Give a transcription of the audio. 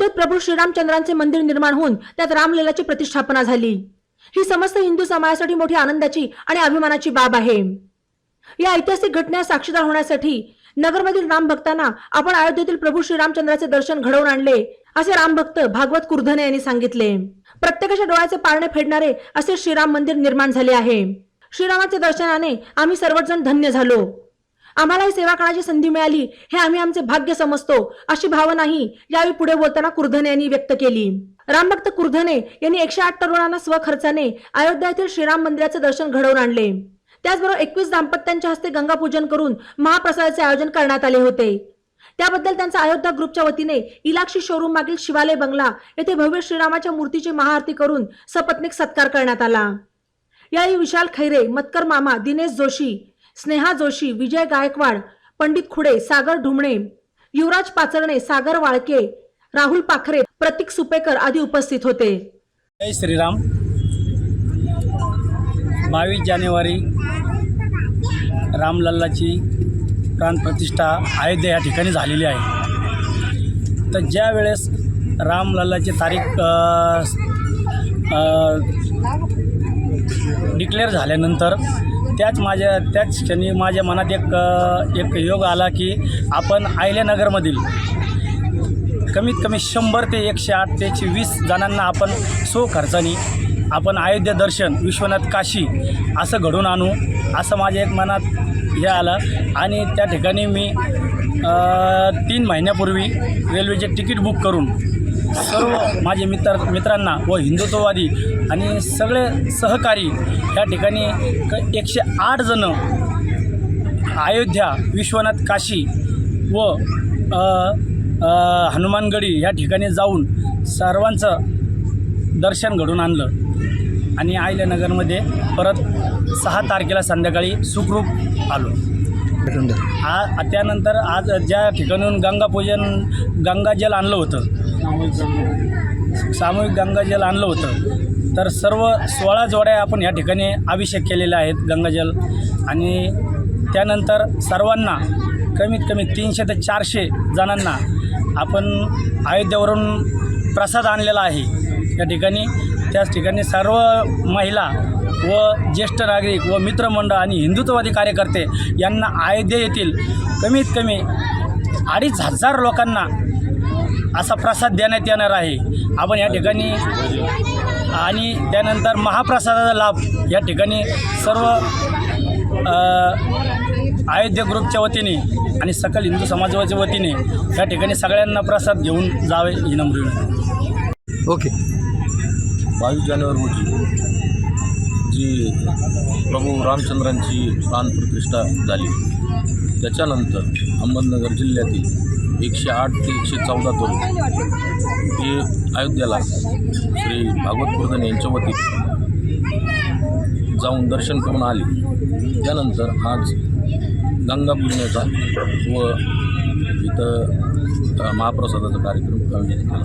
अयोध्येत प्रभू श्रीरामचंद्रांचे मंदिर निर्माण होऊन त्यात रामलीलाची प्रतिष्ठापना झाली. ही समस्त हिंदू समाजासाठी मोठी आनंदाची आणि अभिमानाची बाब आहे. या ऐतिहासिक घटनेस साक्षीदार होण्यासाठी नगरमधील राम भक्तांना आपण अयोध्येतील प्रभू श्रीरामचंद्राचे दर्शन घडवून आणले असे रामभक्त भागवत कुर्धने यांनी सांगितले. प्रत्येकाच्या डोळ्याचे पारणे फेडणारे असे श्रीराम मंदिर निर्माण झाले आहे. श्रीरामाच्या दर्शनाने आम्ही सर्वजण धन्य झालो. आम्हालाही सेवा करण्याची संधी मिळाली. हे आम्ही आमचे भाग्य समजतो. अशी भावनाही यावेळी पुढे बोलताना कुर्धने यांनी व्यक्त केली. रामभक्त कुर्धने यांनी एकशे आठ तरुणांना स्वखर्चाने अयोध्या येथील श्रीराम मंदिराचे दर्शन घडवून आणले. त्याचबरोबर एकवीस दाम्पत्यांच्या हस्ते गंगापूजन करून महाप्रसादाचे आयोजन करण्यात आले होते. त्याबद्दल त्यांचा अयोध्या ग्रुपच्या वतीने इलाक्षी शोरूम मागील शिवालय बंगला येथे भव्य श्रीरामाच्या मूर्तीची महाआरती करून सपत्नीक सत्कार करण्यात आला. यावेळी विशाल खैरे मतकर मामा दिनेश जोशी स्नेहा जोशी विजय गायकवाड पंडित खुडे सागर ढुमणे युवराज पाचरणे सागर वाळके राहुल पाखरे प्रतीक सुपेकर आदी उपस्थित होते. जय श्रीराम. बावीस जानेवारी रामलल्लाची प्राणप्रतिष्ठा अयोध्या या ठिकाणी झालेली आहे. तर ज्या वेळेस रामलल्लाची तारीख डिक्लेअर झाल्यानंतर त्याच माझ्या त्याच क्षणी माझ्या मनात एक एक योग आला की आपण आयल्यानगरमधील कमीत कमी शंभर ते एकशे आठ ते एकशे वीस जणांना आपण सो खर्चानी आपण अयोध्या दर्शन विश्वनाथ काशी असं घडून आणू असं माझ्या एक मनात हे आलं. आणि त्या ठिकाणी मी तीन महिन्यापूर्वी रेल्वेचे तिकीट बुक करून सर्व माझे मित्र मित्रांना व हिंदुत्ववादी आणि सगळे सहकारी या ठिकाणी क एकशे आठ जणं अयोध्या विश्वनाथ काशी व हनुमानगडी या ठिकाणी जाऊन सर्वांचं दर्शन घडून आणलं. आणि आयल्यानगरमध्ये परत सहा तारखेला संध्याकाळी सुखरूप आलो. आ त्यानंतर आज ज्या ठिकाणून गंगापूजन गंगाजल आणलं होतं सामूहिक गंगाजल आणलं होतं. तर सर्व सोळा जोड्या आपण या ठिकाणी अभिषेक केलेल्या आहेत गंगाजल आणि त्यानंतर सर्वांना कमीत कमी तीनशे ते चारशे जणांना आपण अयोध्येवरून प्रसाद आणलेला आहे. या ठिकाणी त्याच ठिकाणी सर्व महिला व ज्येष्ठ नागरिक व मित्रमंडळ आणि हिंदुत्ववादी कार्यकर्ते यांना अयोध्ये येथील कमीत कमी अडीच हजार लोकांना असा प्रसाद देण्यात येणार आहे. आपण या ठिकाणी आणि त्यानंतर महाप्रसादाचा लाभ या ठिकाणी सर्व अयोध्या ग्रुपच्या वतीने आणि सकल हिंदू समाजाच्या वतीने या ठिकाणी सगळ्यांना प्रसाद घेऊन जावे ही नम्र विनंती. ओके. बावीस जानेवारी रोजी. प्रभू रामचंद्रांची प्राणप्रतिष्ठा झाली. त्याच्यानंतर अहमदनगर जिल्ह्यातील एकशे आठ ते एकशे चौदा तरुण हे अयोध्येला श्री भागवत प्रधान यांच्या वतीने जाऊन दर्शन करून आले. त्यानंतर आज गंगा व इथं महाप्रसादाचा कार्यक्रम आयोजित केला.